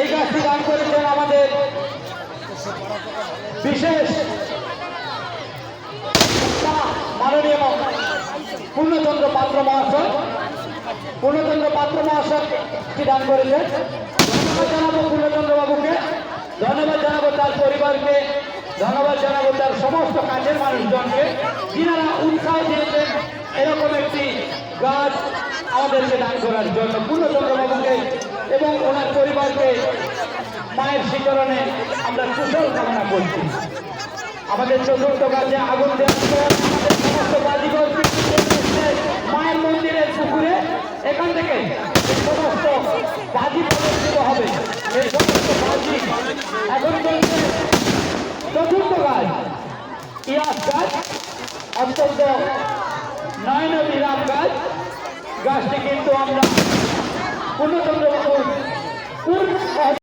এই গাছটি দান করেছেন আমাদের বিশেষ মাননীয় পূর্ণচন্দ্র পাত্র মহাশয়। পূর্ণচন্দ্র পাত্র মহাশয় কি দান করেছেন? জানাব পূর্ণচন্দ্র বাবুকে ধন্যবাদ জানাব তার পরিবারকে। ধন্যবাদ জানাব তার সমস্ত কাজের মানুষজনকে। যিনারা উৎসাহ দিয়েছেন, এরকম একটি গাছ আমাদেরকে দান করার জন্য পূর্ণচন্দ্র বাবুকে এবং ওনার পরিবারকে মায়ের শিকরণে আমরা কুশল কামনা করছি। আমাদের চতুর্থ কাজে আগুন বাজিগর মায়ের মন্দিরের পুকুরে এখান থেকে সমস্ত বাজি প্রদর্শিত হবে। এই সমস্ত বাজি এখন চলছে চতুর্থ কাজ। ইয়াস গাছ অত্যন্ত নয়ন বিরাম কাজটি কিন্তু আমরা অন্যতম